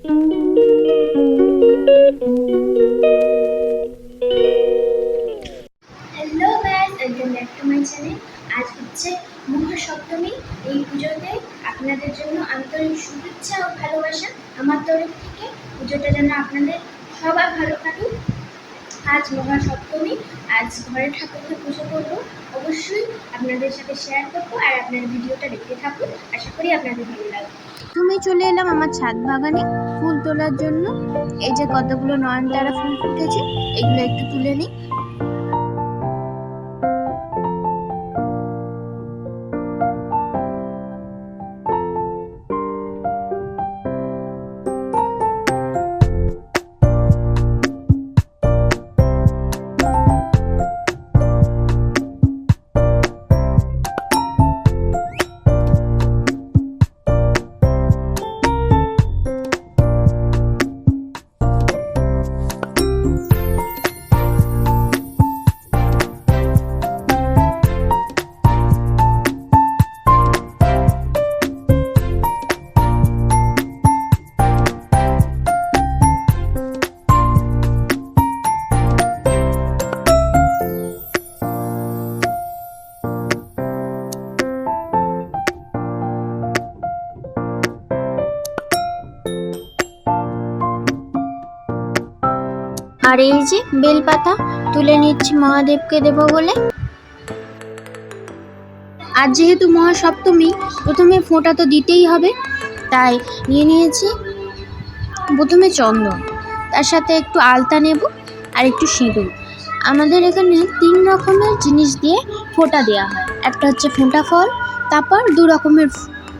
Hello guys welcome back to my channel আজ হচ্ছে মহাসপ্তমী, এই পুজোতে আপনাদের জন্য আন্তরিক শুভেচ্ছা ও ভালোবাসা আমার তরফ থেকে। পুজোটা যেন আপনাদের সবার ভালো কাটুক। আজ মহাসপ্তমী, আজ ঘরে ঠাকুরকে পুজো করব। অবশ্যই আপনাদের সাথে শেয়ার করব আর আপনার ভিডিওটা দেখতে থাকুন। আশা করি আপনাদের ভালো লাগবে। তুমি চলে এলাম আমার ছাদ বাগানে ফুল তোলার জন্য। এই যে কতগুলো নয়নতারা ফুল ফুটেছে, এগুলো একটু তুলে নিই। আর এই যে বেলপাতা তুলে নিচ্ছি মহাদেবকে দেব বলে। আর যেহেতু মহাসপ্তমী, প্রথমে ফোঁটা তো দিতেই হবে। তাই নিয়ে নিয়েছি প্রথমে চন্দন, তার সাথে একটু আলতা নেব আর একটু সিঁদুর। আমাদের এখানে তিন রকমের জিনিস দিয়ে ফোঁটা দেওয়া হয়। একটা হচ্ছে ফোঁটা ফল, তারপর দু রকমের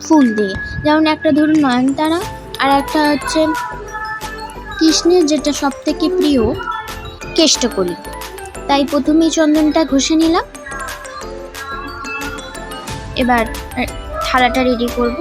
ফুল দিয়ে। যেমন একটা ধরুন নয়নতারা আর একটা হচ্ছে কৃষ্ণের যেটা সব থেকে প্রিয়, কেষ্টকলি। তাই প্রথমেই চন্দনটা ঘষে নিলাম। এবার থালাটা রেডি করব।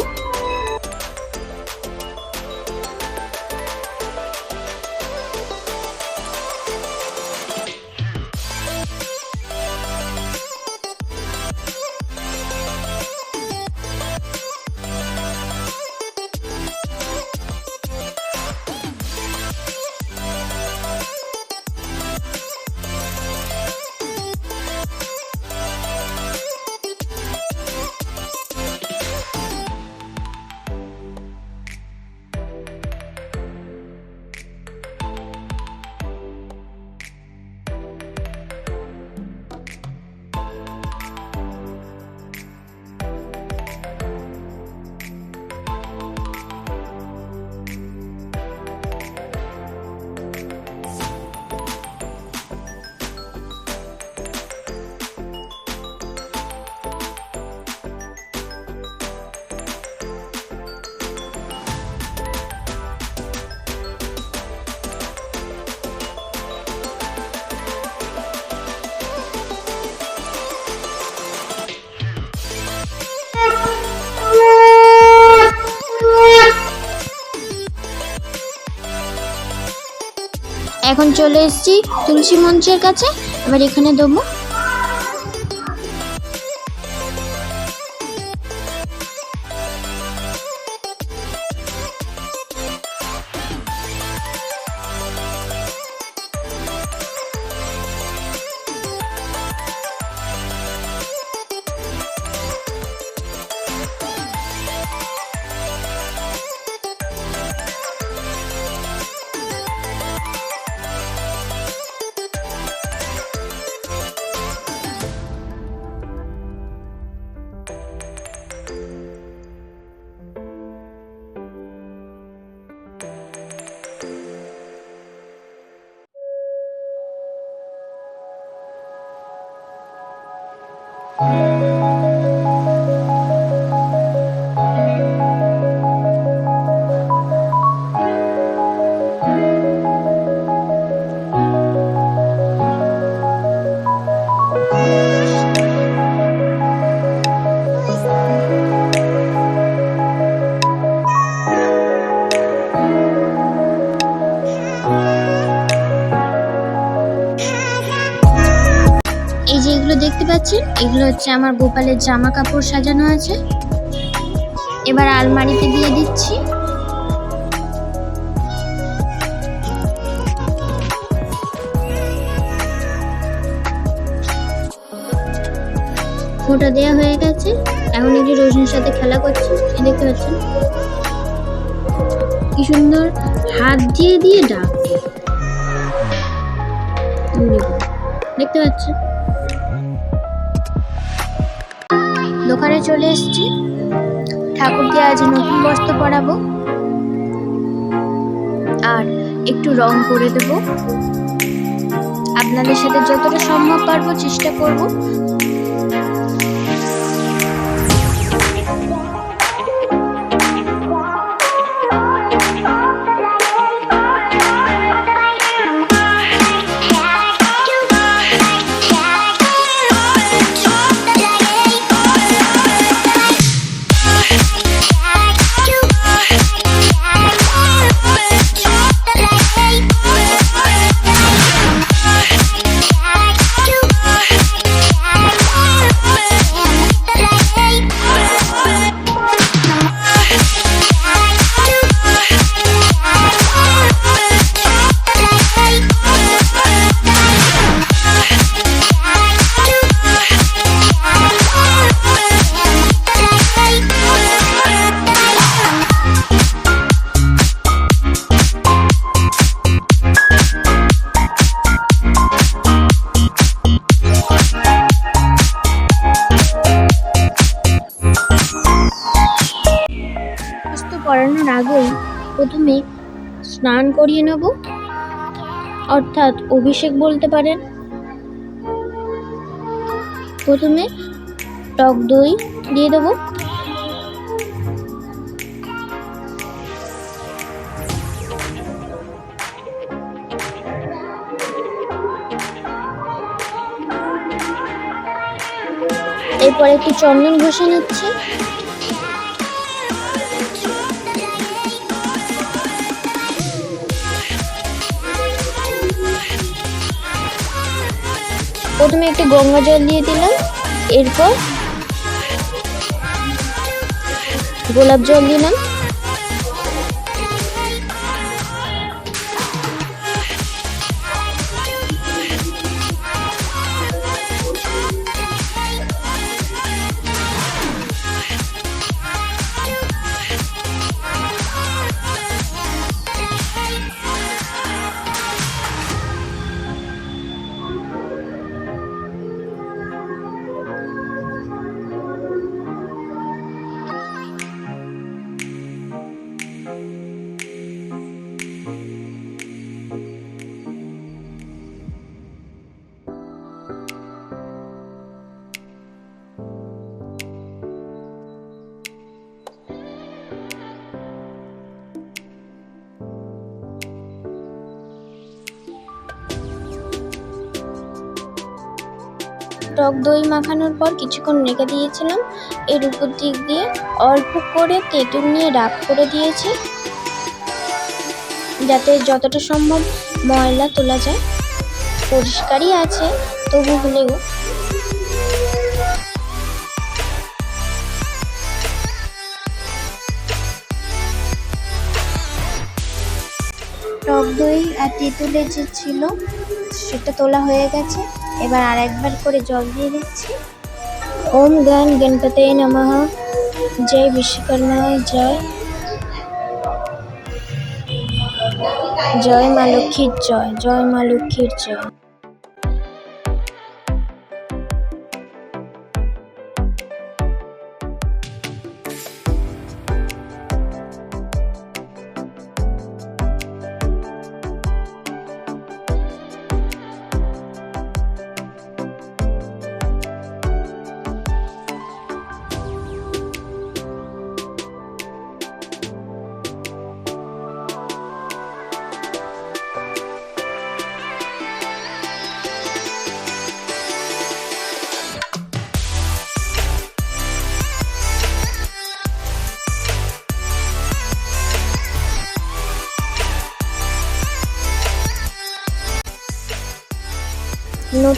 এখন চলে এসেছি তুলসী মঞ্চের কাছে। এবার এখানে দেবো হচ্ছে আমার গোপালের জামা কাপড় সাজানো আছে। এবার আলমারিতে দিয়ে দিচ্ছি। ফোঁটা দেওয়া হয়ে গেছে। এখন এই যে সাথে খেলা করছে, এই দেখতে পাচ্ছেন? কি সুন্দর হাত দিয়ে দিয়ে ডাক। দেখতে পাচ্ছেন? দোকানে চলে এসেছি। ঠাকুরকে আজ নতুন বস্ত্র পরাবো। আর একটু রং করে দেবো। আপনাদের সাথে যতটা সম্ভব পারব চেষ্টা করব। করিয়ে নেব। অর্থাৎ অভিষেক বলতে পারেন। প্রথমে টক দই দিয়ে দেবো। এরপর একটু চন্দন ঘষে নিচ্ছি। প্রথমে একটু গঙ্গা জল দিয়ে দিলাম এরপর গোলাপ জল দিলাম। টক দই মাখানোর পর কিছুক্ষণ রেখে দিয়েছিলাম। এর উপর দিক দিয়ে অল্প করে তেঁতুল নিয়ে রাব করে দিয়েছি। যাতে যতটা সম্ভব ময়লা তোলা যায়। পরিষ্কারই আছে, তবু হলেও তেঁতুলের যে ছিল, সেটা তোলা হয়ে গেছে। এবার আর একবার করে জল দিয়ে দিচ্ছি। ওম গান গণপতে নমঃ। জয় বিশ্বকর্মা জয়। জয় মা লক্ষ্মীর জয় জয় মা লক্ষ্মীর জয়।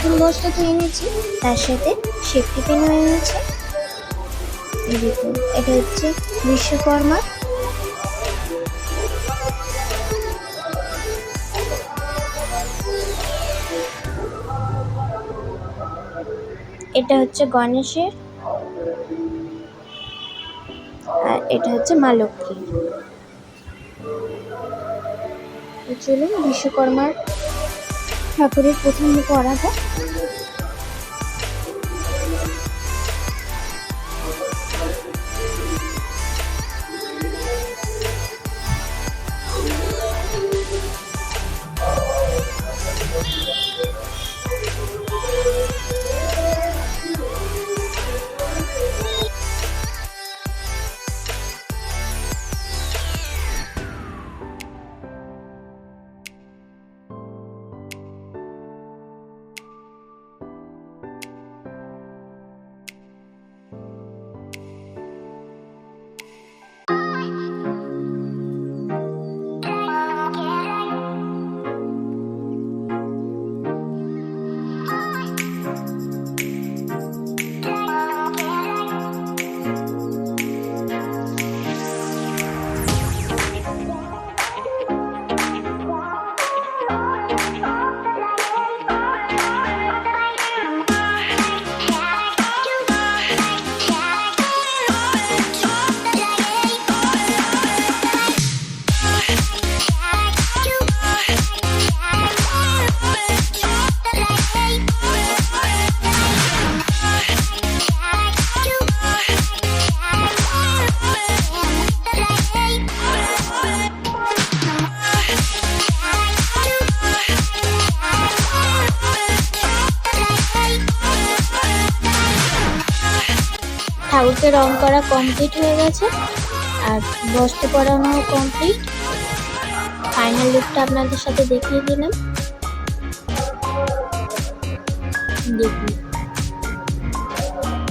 নতুন বস্ত্র তো এনেছি। তার সাথে সেফটি পেনও এনেছি। এটা হচ্ছে বিশ্বকর্মা। এটা হচ্ছে গণেশের। আর এটা হচ্ছে মা লক্ষ্মী তো চলুন বিশ্বকর্মার ঠাকুরের প্রথম করা যাক রং করা কমপ্লিট হয়ে গেছে। আর বস্ত্র পরানো কমপ্লিট ফাইনাল লুকটা আপনাদের সাথে দেখিয়ে দিলাম। দেখুন।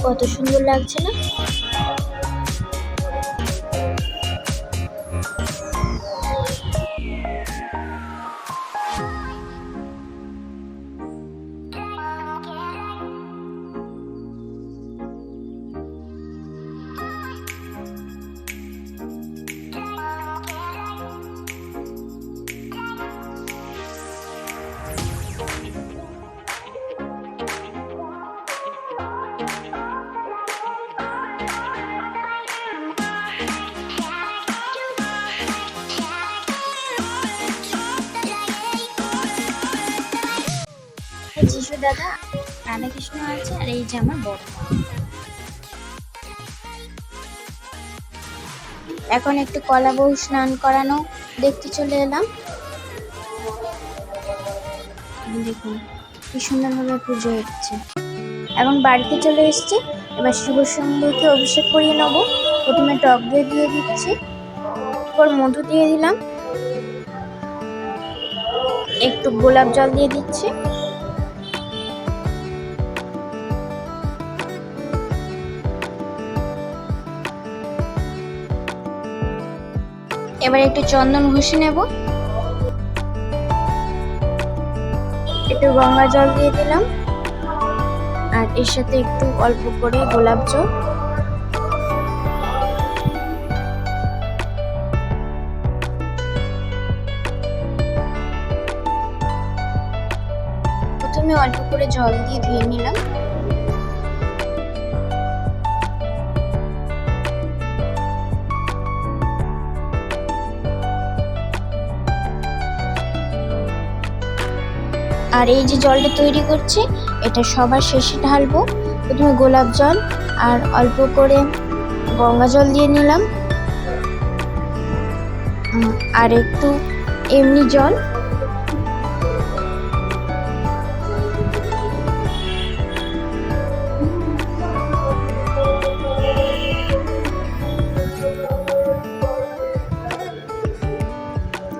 কত সুন্দর লাগছে না? দাদা, রাধাকৃষ্ণ আছে আর এই যে আমার বড় এখন একটু কলা বউ স্নান করানো দেখতে চলে এলাম। দেখুন, কি সুন্দরভাবে পুজো হচ্ছে। এখন বাড়িতে চলে এসেছি। এবার শিব সঙ্গীকে অভিষেক করিয়ে নেব। প্রথমে টক দই দিয়ে দিচ্ছি। এরপর মধু দিয়ে দিলাম। একটু গোলাপ জল দিয়ে দিচ্ছি। এবার একটু চন্দন ঘষে নেব। একটু গঙ্গা জল দিয়ে দিলাম। আর এর সাথে একটু অল্প করে গোলাপ জল। প্রথমে অল্প করে জল দিয়ে ধুয়ে নিলাম। আর এই যে জলটা তৈরি করছি, এটা সবার শেষে ঢালবো। প্রথমে গোলাপ জল আর অল্প করে গঙ্গা জল দিয়ে নিলাম। আর একটু এমনি জল।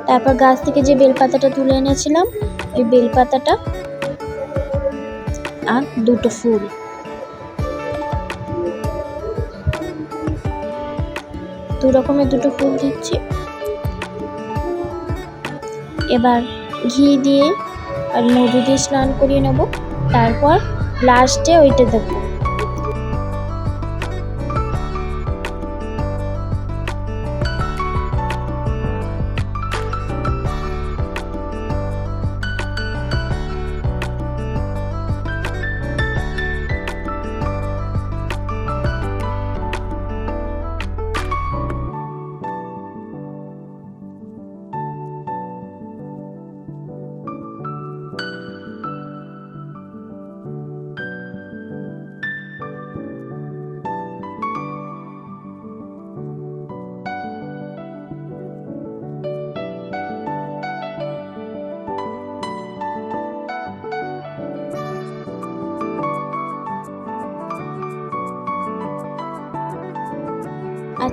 তারপর গাছ থেকে যে বেলপাতাটা তুলে এনেছিলাম ওই বেলপাতাটা আর দুটো ফুল। দু রকমের দুটো ফুল দিচ্ছি। এবার ঘি দিয়ে আর মধু দিয়ে স্নান করিয়ে নেব। তারপর লাস্টে ওইটা দেবো।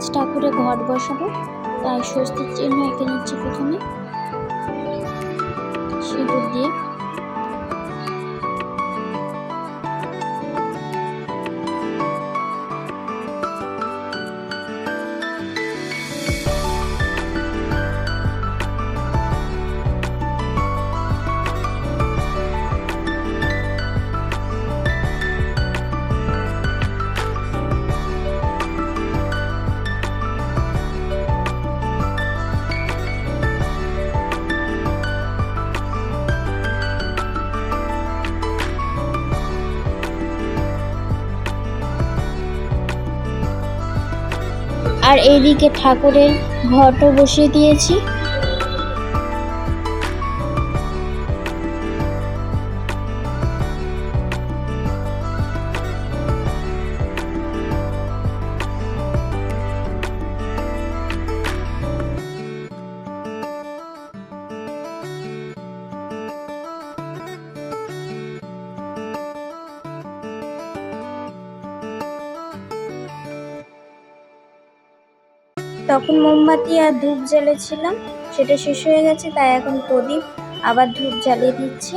পাঁচ ঠাকুরে ঘট বসাবো। তাই স্বস্তির চিহ্ন এঁকে নিচ্ছি প্রথমে। সিঁদুর দিয়ে। আর এইদিকে ঠাকুরের ঘটও বসিয়ে দিয়েছি। তখন মোমবাতি আর ধূপ জ্বালেছিলাম, সেটা শেষ হয়ে গেছে, তাই এখন প্রদীপ আবার ধূপ জ্বালিয়ে দিচ্ছি।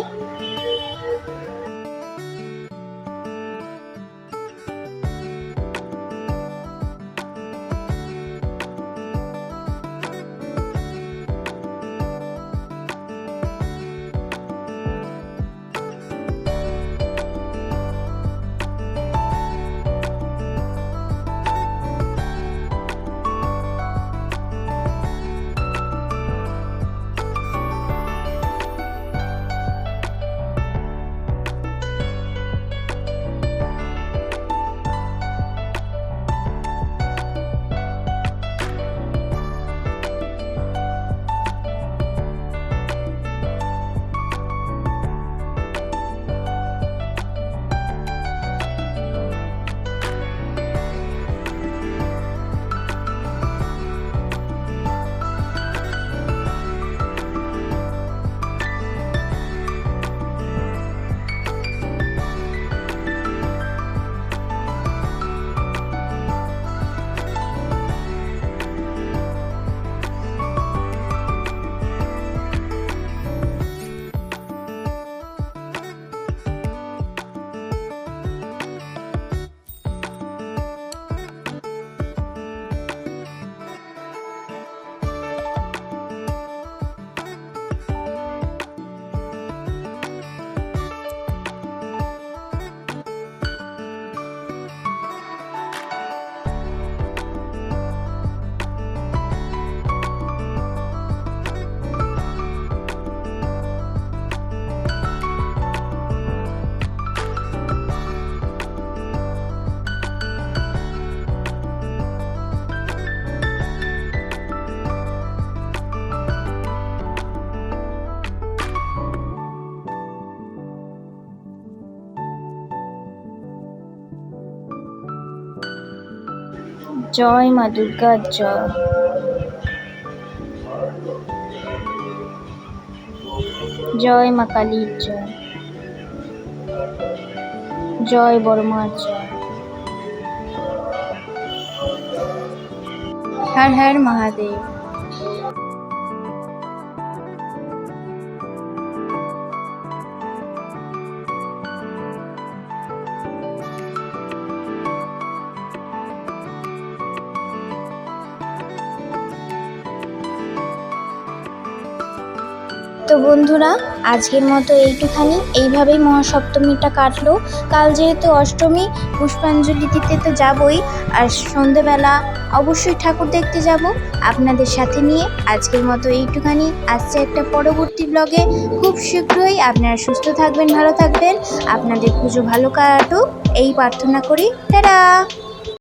জয় মা দুর্গা জয়। জয় মা কালীর জয়। জয় বড়মার জয়। হর হর মহাদেব। তো বন্ধুরা, আজকের মতো এইটুখানি। এইভাবেই মহাসপ্তমীটা কাটলো। কাল যেহেতু অষ্টমী, পুষ্পাঞ্জলি দিতে তো যাবই। আর সন্ধেবেলা অবশ্যই ঠাকুর দেখতে যাব আপনাদের সাথে নিয়ে। আজকের মতো এইটুখানি। আসছে একটা পরবর্তী ব্লগে খুব শীঘ্রই আপনারা সুস্থ থাকবেন, ভালো থাকবেন। আপনাদের পুজো ভালো কাটুক। এই প্রার্থনা করি। টাটা!